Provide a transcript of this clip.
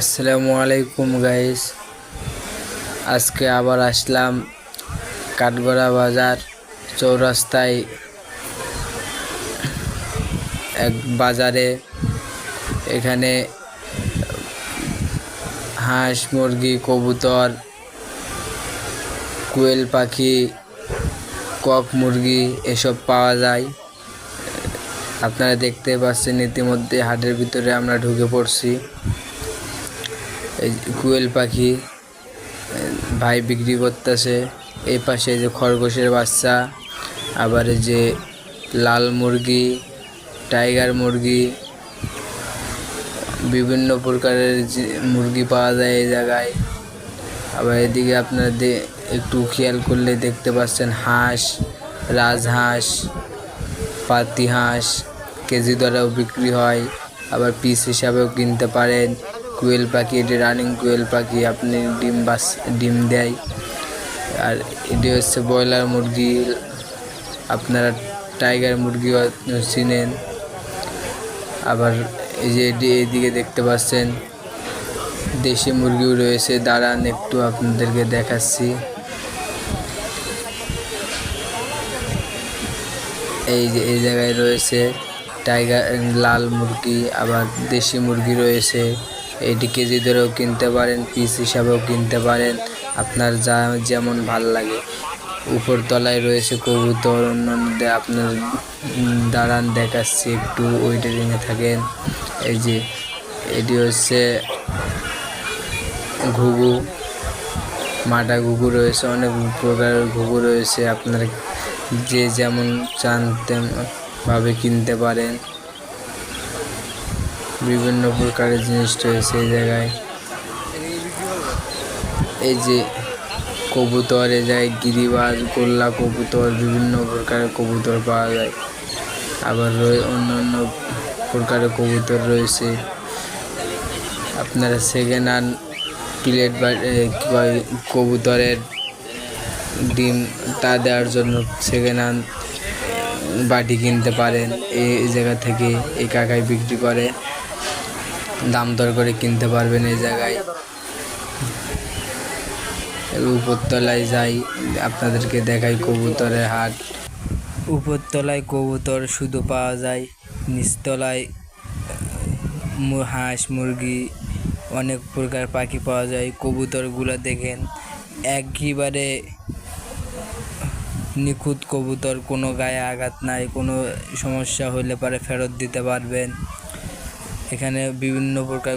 আসসালামু আলাইকুম গাইস আজকে আবার আসলাম কাঠগড়া বাজার চৌরাস্তায়। এক বাজারে। এখানে হাঁস, মুরগি, কবুতর, কোয়েল পাখি, কক মুরগি এসব পাওয়া যায়। আপনারা দেখতে পাচ্ছেন, ইতিমধ্যে হাটের ভিতরে আমরা ঢুকে পড়ছি। কুয়েল পাখি, ভাই বিক্রি করতেছে। এই পাশে যে খরগোশের বাচ্চা, আবার যে লাল মুরগি, টাইগার মুরগি, বিভিন্ন প্রকারের যে মুরগি পাওয়া যায় এই জায়গায়। আবার এদিকে আপনারা একটু খেয়াল করলে দেখতে পাচ্ছেন হাঁস, রাজহাঁস পাতি হাঁস কেজি দরেও বিক্রি হয়। আবার পিস হিসাবেও কিনতে পারেন। কুয়েল পাখি, এটি রানিং কুয়েল পাখি, আপনি ডিম বাস, ডিম দেয়। আর এটি হচ্ছে ব্রয়লার মুরগি, আপনারা টাইগার মুরগিও চিনেন। আবার এই যে এটি এইদিকে দেখতে পাচ্ছেন, দেশি মুরগিও রয়েছে, দাঁড়ান, একটু আপনাদেরকে দেখাচ্ছি। এই যে, এই জায়গায় রয়েছে টাইগার লাল মুরগি, আবার দেশি মুরগি রয়েছে। এটি কেজি ধরেও কিনতে পারেন, পিস হিসাবেও কিনতে পারেন। আপনার যা যেমন ভালো লাগে। উপর তলায় রয়েছে কবুতর অন্যান্য আপনার দাঁড়ান দেখাচ্ছি, একটু ওয়েটারিংয়ে থাকেন। এই যে, এটি হচ্ছে ঘুঘু, মাটা ঘুঘু রয়েছে, অনেক প্রকারের ঘুঘু রয়েছে। আপনার যে যেমন চান তেমনভাবে কিনতে পারেন। বিভিন্ন প্রকারের জিনিস রয়েছে এই জায়গায়। এই যে কবুতর এ জায়গায় গিরিবাজ, গোল্লা কবুতর, বিভিন্ন প্রকারের কবুতর পাওয়া যায়। আবার রয়ে অন্য প্রকারের কবুতর রয়েছে। আপনারা সেকেন্ড হ্যান্ড প্লেট বা কবুতরের ডিম তা দেওয়ার জন্য সেকেন্ড হ্যান্ড বাটি কিনতে পারেন। এই জায়গা থেকে এই কাকায় বিক্রি করে। দাম দর করে কিনতে পারবেন এই জায়গায়। উপরতলায় যাই, আপনাদেরকে দেখাই কবুতরের হাট। উপরতলায় কবুতর শুধু পাওয়া যায়, নিচতলায় হাঁস, মুরগি, অনেক প্রকার পাখি পাওয়া যায়। কবুতরগুলো দেখেন, একইবারে নিখুঁত কবুতর, কোনো গায়ে আঘাত নাই, কোনো সমস্যা হলে পরে ফেরত দিতে পারবেন। এখানে বিভিন্ন প্রকার